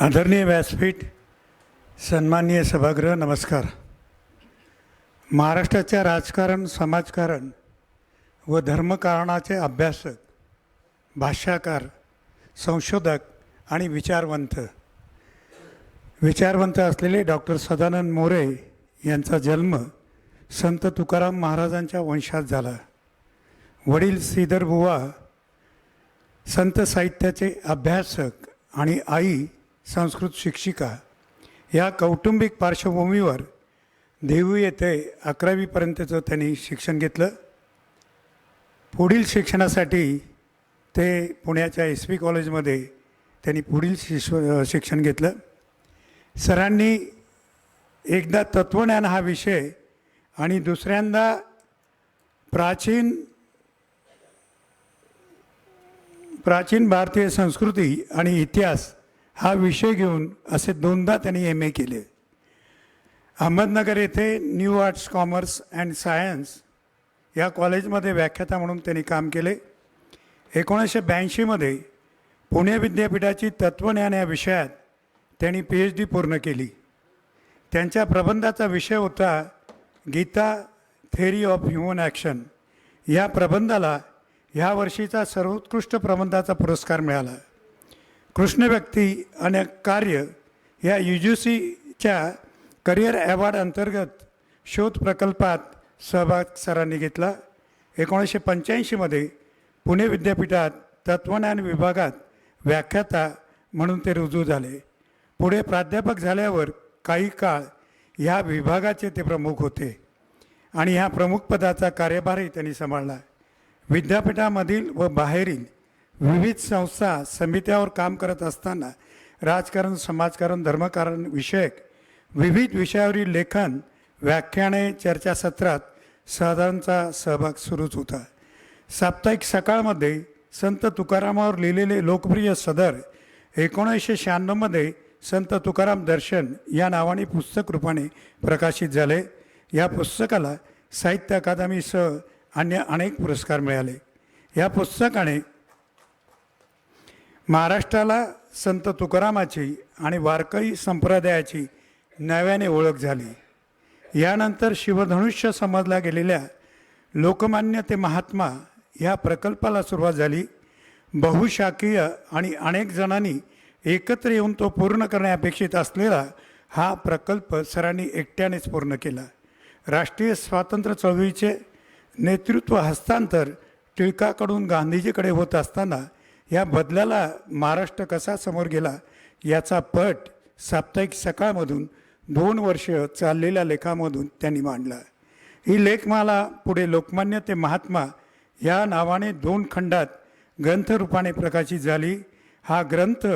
आदरणीय व्यासपीठ सन्माननीय सभागृह नमस्कार. महाराष्ट्राच्या राजकारण समाजकारण व धर्मकारणाचे अभ्यासक भाष्याकार संशोधक आणि विचारवंत विचारवंत असलेले डॉक्टर सदानंद मोरे यांचा जन्म संत तुकाराम महाराजांच्या वंशात झाला. वडील श्रीधर बुवा संत साहित्याचे अभ्यासक आणि आई संस्कृत शिक्षिका. या कौटुंबिक पार्श्वभूमीवर देहू येथे अकरावीपर्यंतचं त्यांनी शिक्षण घेतलं. पुढील शिक्षणासाठी ते पुण्याच्या एस पी कॉलेजमध्ये त्यांनी पुढील शिश्व शिक्षण घेतलं. सरांनी एकदा तत्त्वज्ञान हा विषय आणि दुसऱ्यांदा प्राचीन प्राचीन भारतीय संस्कृती आणि इतिहास हा विषय घेऊन असे दोनदा त्यांनी एम ए केले. अहमदनगर येथे new arts commerce and science या कॉलेजमध्ये व्याख्याता म्हणून त्यांनी काम केले. एकोणीसशे ब्याऐंशीमध्ये पुणे विद्यापीठाची तत्त्वज्ञान या विषयात त्यांनी पी एच डी पूर्ण केली. त्यांच्या प्रबंधाचा विषय होता Gita theory of human action या प्रबंधाला ह्या वर्षीचा सर्वोत्कृष्ट प्रबंधाचा पुरस्कार मिळाला. कृष्ण व्यक्ती आणि कार्य या यू जी सीच्या करिअर अवॉर्ड अंतर्गत शोध प्रकल्पात सहभाग सरांनी घेतला. एकोणीसशे पंच्याऐंशीमध्ये पुणे विद्यापीठात तत्त्वज्ञान विभागात व्याख्याता म्हणून ते रुजू झाले. पुढे प्राध्यापक झाल्यावर काही काळ ह्या विभागाचे ते प्रमुख होते आणि ह्या प्रमुख पदाचा कार्यभारही त्यांनी सांभाळला. विद्यापीठामधील व बाहेरील विविध संस्था समित्यावर काम करत असताना राजकारण समाजकारण धर्मकारण विषयक विविध विषयावरील लेखन व्याख्याने चर्चासत्रात साधारणचा सहभाग सुरूच होता. साप्ताहिक सकाळमध्ये संत तुकारामावर लिहिलेले लोकप्रिय सदर एकोणीसशे शहाण्णवमध्ये संत तुकाराम दर्शन या नावाने पुस्तक रूपाने प्रकाशित झाले. या पुस्तकाला साहित्य अकादमीसह अन्य अनेक पुरस्कार मिळाले. या पुस्तकाने महाराष्ट्राला संत तुकारामाची आणि वारकरी संप्रदायाची नव्याने ओळख झाली. यानंतर शिवधनुष्य समजल्या गेलेल्या लोकमान्य ते महात्मा ह्या प्रकल्पाला सुरुवात झाली. बहुशाखीय आणि अनेक जणांनी एकत्र येऊन तो पूर्ण करणे अपेक्षित असलेला हा प्रकल्प सरांनी एकट्यानेच पूर्ण केला. राष्ट्रीय स्वातंत्र्य चळवळीचे नेतृत्व हस्तांतर टिळकाकडून गांधीजीकडे होत असताना या बदलाला महाराष्ट्र कसा समोर गेला याचा पट साप्ताहिक सकाळमधून दोन वर्ष चाललेल्या लेखामधून त्यांनी मांडला. ही लेखमाला पुढे लोकमान्य ते महात्मा या नावाने दोन खंडात ग्रंथरूपाने प्रकाशित झाली. हा ग्रंथ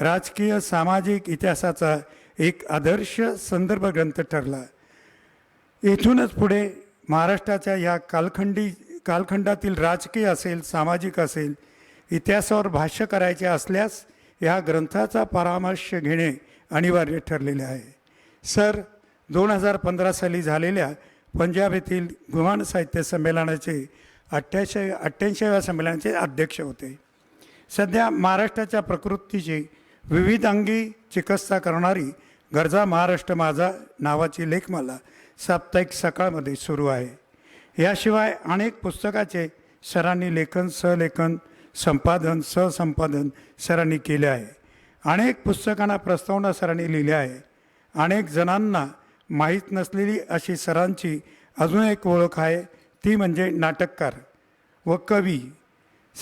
राजकीय सामाजिक इतिहासाचा एक आदर्श संदर्भ ग्रंथ ठरला. येथूनच पुढे महाराष्ट्राच्या या कालखंडी कालखंडातील राजकीय असेल सामाजिक असेल इतिहासावर भाष्य करायचे असल्यास ह्या ग्रंथाचा परामर्श घेणे अनिवार्य ठरलेले आहे. सर दोन हजार पंधरा साली झालेल्या पंजाब येथील गुमान साहित्य संमेलनाचे अठ्ठ्याऐंशी अठ्ठ्याऐंशीव्या संमेलनाचे अध्यक्ष होते. सध्या महाराष्ट्राच्या प्रकृतीची विविध अंगी चिकित्सा करणारी गरजा महाराष्ट्र माझा नावाची लेखमाला साप्ताहिक सकाळमध्ये सुरू आहे. याशिवाय अनेक पुस्तकाचे सरांनी लेखन सहलेखन संपादन सहसंपादन सरांनी केले आहे. अनेक पुस्तकांना प्रस्तावना सरांनी लिहिल्या आहे. अनेक जणांना माहीत नसलेली अशी सरांची अजून एक ओळख आहे ती म्हणजे नाटककार व कवी.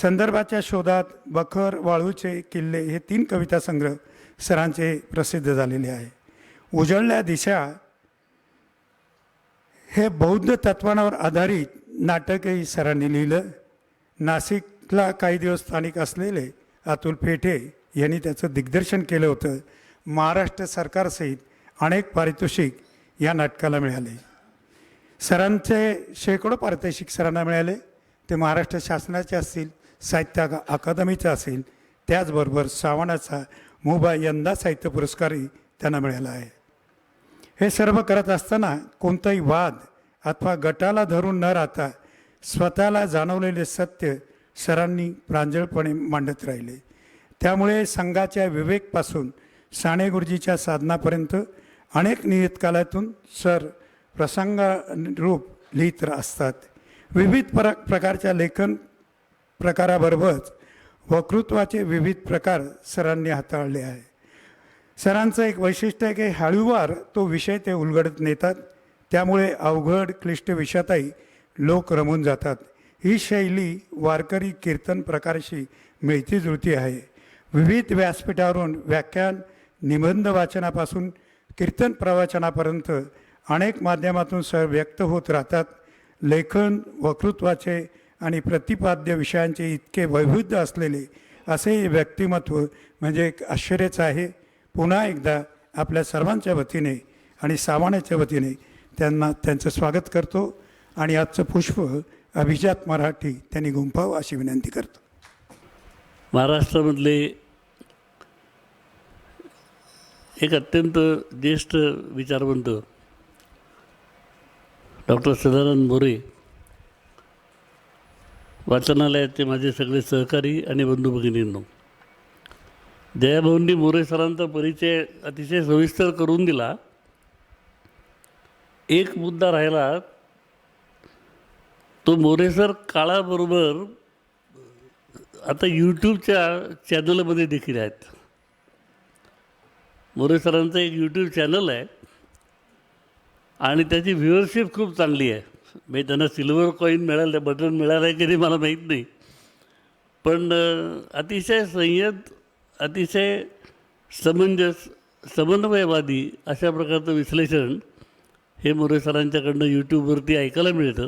संदर्भाच्या शोधात बखर वाळूचे किल्ले हे तीन कविता संग्रह सरांचे प्रसिद्ध झालेले आहे. उजळल्या दिशा हे बौद्ध तत्वांवर आधारित नाटकही सरांनी लिहिलं. नाशिक ला काही दिवस स्थानिक असलेले अतुल पेठे यांनी त्याचं दिग्दर्शन केलं होतं. महाराष्ट्र सरकारसहित अनेक पारितोषिक या नाटकाला मिळाले. सरांचे शेकडो पारितोषिक सरांना मिळाले. ते महाराष्ट्र शासनाचे असतील साहित्य अकादमीचं अकादमीचा असेल त्याचबरोबर श्रावणाचा मुभा यंदा साहित्य पुरस्कारही त्यांना मिळाला आहे. हे सर्व करत असताना कोणताही वाद अथवा गटाला धरून न राहता स्वतःला जाणवलेले सत्य सरांनी प्रांजळपणे मांडत राहिले. त्यामुळे संघाच्या विवेकपासून साने गुरुजीच्या साधनापर्यंत अनेक नियतकालातून सर प्रसंगारूप लिहित असतात. विविध प्र प्रकारच्या लेखन प्रकाराबरोबरच वक्तृत्वाचे विविध प्रकार सरांनी हाताळले आहे सरांचं एक वैशिष्ट्य आहे की हळूवार तो विषय ते उलगडत नेतात. त्यामुळे अवघड क्लिष्ट विषयातही लोक रमून जातात. ही शैली वारकरी कीर्तन प्रकारशी मिळती जुळती आहे. विविध व्यासपीठावरून व्याख्यान निबंध वाचनापासून कीर्तन प्रवचनापर्यंत अनेक माध्यमातून सह व्यक्त होत राहतात. लेखन वक्तृत्वाचे आणि प्रतिपाद्य विषयांचे इतके वैविध्य असलेले असे व्यक्तिमत्व म्हणजे एक आश्चर्यच आहे. पुन्हा एकदा आपल्या सर्वांच्या वतीने आणि सामान्याच्या वतीने त्यांना त्यांचं स्वागत करतो आणि आजचं पुष्प अभिजात मराठी त्यांनी गुंफावं अशी विनंती करतो. महाराष्ट्रामधले एक अत्यंत ज्येष्ठ विचारवंत डॉक्टर सदानंद मोरे वाचनालयाचे माझे सगळे सहकारी आणि बंधू भगिनींनो जयाभाऊंनी मोरे सरांचा परिचय अतिशय सविस्तर करून दिला. एक मुद्दा राहिला तो मोरे सर काळाबरोबर आता यूट्यूबच्या चॅनलमध्ये देखील आहेत. मोरे सरांचं एक यूट्यूब चॅनल आहे. आणि त्याची व्ह्युअरशिप खूप चांगली आहे. म्हणजे त्यांना सिल्वर कॉईन मिळालं बटन मिळालं आहे की नाही मला माहीत नाही. पण अतिशय संयत अतिशय समंजस समन्वयवादी अशा प्रकारचं विश्लेषण हे मोरे सरांच्याकडनं यूट्यूबवरती ऐकायला मिळतं.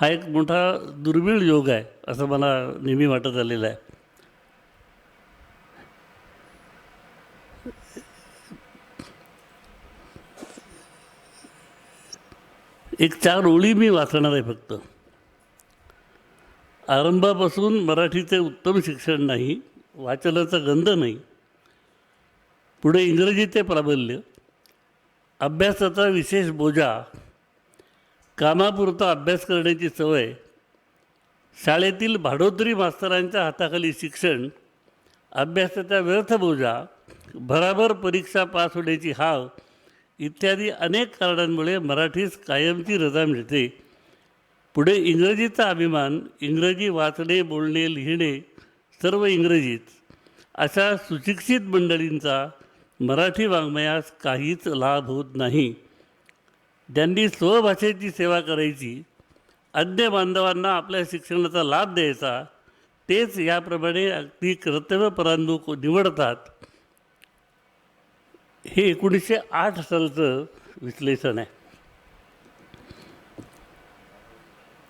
हा एक मोठा दुर्मिळ योग आहे असं मला नेहमी वाटत आलेलं आहे. एक चार ओळी मी वाचणार आहे फक्त. आरंभापासून मराठीचे उत्तम शिक्षण नाही वाचनाचा गंध नाही. पुढे इंग्रजीचे प्राबल्य अभ्यासाचा विशेष बोजा कामापुरता अभ्यास करण्याची सवय शाळेतील भाडोत्री मास्तरांच्या हाताखाली शिक्षण अभ्यासाचा व्यर्थ बोजा भराभर परीक्षा पास होण्याची हाव इत्यादी अनेक कारणांमुळे मराठीस कायमची रजा मिळते. पुढे इंग्रजीचा अभिमान इंग्रजी वाचणे बोलणे लिहिणे सर्व इंग्रजीत. अशा सुशिक्षित मंडळींचा मराठी वाङ्मयास काहीच लाभ होत नाही. ज्यांनी स्वभाषेची सेवा करायची अन्य बांधवांना आपल्या शिक्षणाचा लाभ द्यायचा तेच याप्रमाणे अगदी कर्तव्यपरांमुख निवडतात. हे एकोणीसशे आठ सालचं विश्लेषण आहे.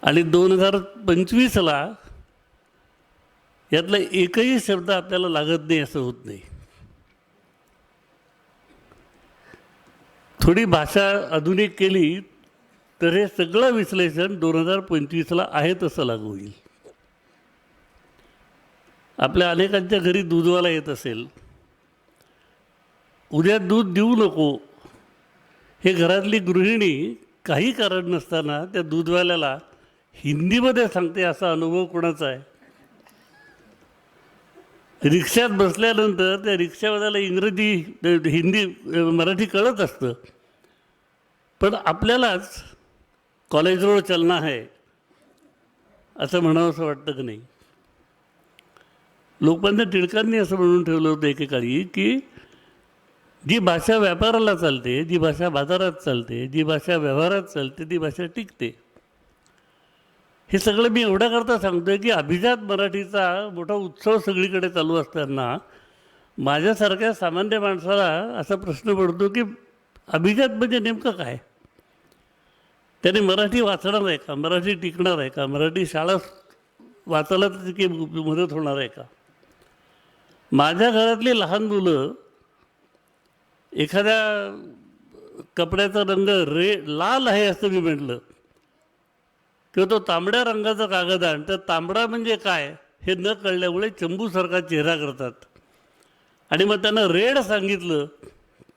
आणि दोन हजार पंचवीसला यातला एकही शब्द आपल्याला लागत नाही असं होत नाही. थोडी भाषा आधुनिक केली तर हे सगळं विश्लेषण दोन हजार पंचवीसला आहे तसं लागू होईल. आपल्या अनेकांच्या घरी दूधवाला येत असेल. उद्या दूध देऊ नको. हे घरातली गृहिणी काही कारण नसताना त्या दूधवाल्याला हिंदीमध्ये सांगते असा अनुभव कोणाचा आहे? रिक्षात बसल्यानंतर त्या रिक्षावाल्याला इंग्रजी हिंदी मराठी कळत असतं. पण आपल्यालाच कॉलेज रोड चलना आहे असं म्हणावं असं वाटतं की नाही? लोकमान्य टिळकांनी असं म्हणून ठेवलं होतं एकेकाळी की जी भाषा व्यापाराला चालते जी भाषा बाजारात चालते जी भाषा व्यवहारात चालते ती भाषा टिकते. हे सगळं मी एवढ्याकरता सांगतोय की अभिजात मराठीचा मोठा उत्सव सगळीकडे चालू असताना माझ्यासारख्या सामान्य माणसाला असा प्रश्न पडतो की अभिजात म्हणजे नेमकं काय? त्याने मराठी वाचणार आहे का? मराठी टिकणार आहे का? मराठी शाळा वाचायला त्याची काही मदत होणार आहे का? माझ्या घरातली लहान मुलं एखाद्या कपड्याचा रंग रे लाल आहे असं मी म्हटलं. किंवा तो तांबड्या रंगाचा कागद आण तर तांबडा म्हणजे काय? हे न कळल्यामुळे चंबूसारखा चेहरा करतात. आणि मग त्यांना रेड सांगितलं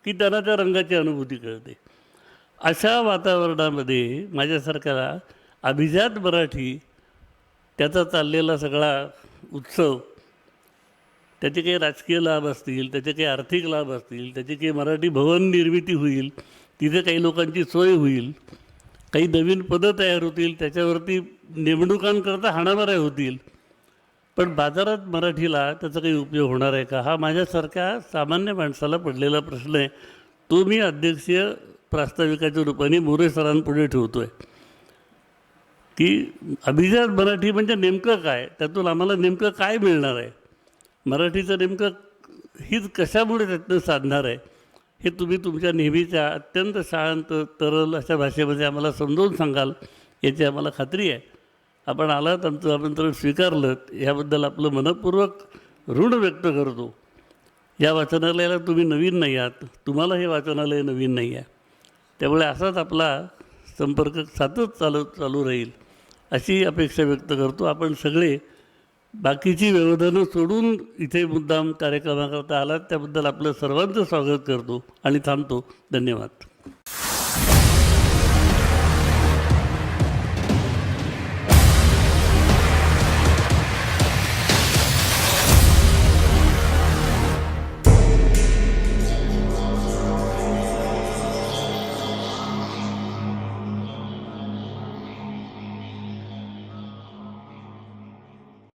की त्यांना त्या रंगाची अनुभूती कळते. अशा वातावरणामध्ये माझ्यासारख्याला अभिजात मराठी त्याचा चाललेला सगळा उत्सव त्याचे काही राजकीय लाभ असतील त्याचे काही आर्थिक लाभ असतील त्याची काही मराठी भवन निर्मिती होईल तिथे काही लोकांची सोय होईल काही नवीन पदं तयार होतील त्याच्यावरती नेमणुकांकरता हाणामाऱ्या होतील. पण बाजारात मराठीला त्याचा काही उपयोग होणार आहे का? हा माझ्यासारख्या सामान्य माणसाला पडलेला प्रश्न आहे. तो मी अध्यक्षीय प्रास्ताविकाच्या रूपाने मोरे सरांपुढे ठेवतो आहे की अभिजात मराठी म्हणजे नेमकं काय? त्यातून आम्हाला नेमकं काय मिळणार आहे? मराठीचं नेमकं हीच कशामुळे त्यातनं साधणार आहे? हे तुम्ही तुमच्या नेहमीच्या अत्यंत शांत तरल अशा भाषेमध्ये आम्हाला समजावून सांगाल याची आम्हाला खात्री आहे. आपण आलात आमचं आमंत्रण स्वीकारलं याबद्दल आपलं मनपूर्वक ऋण व्यक्त करतो. या वाचनालयाला तुम्ही नवीन नाही आहात. तुम्हाला हे वाचनालय नवीन नाही आहे. त्यामुळे असाच आपला संपर्क सातत चालू चालू राहील अशी अपेक्षा व्यक्त करतो. आपण सगळे बाकीची व्यवधानं सोडून इथे मुद्दाम कार्यक्रमाकरता आलात त्याबद्दल आपलं सर्वांचं स्वागत करतो आणि थांबतो. धन्यवाद.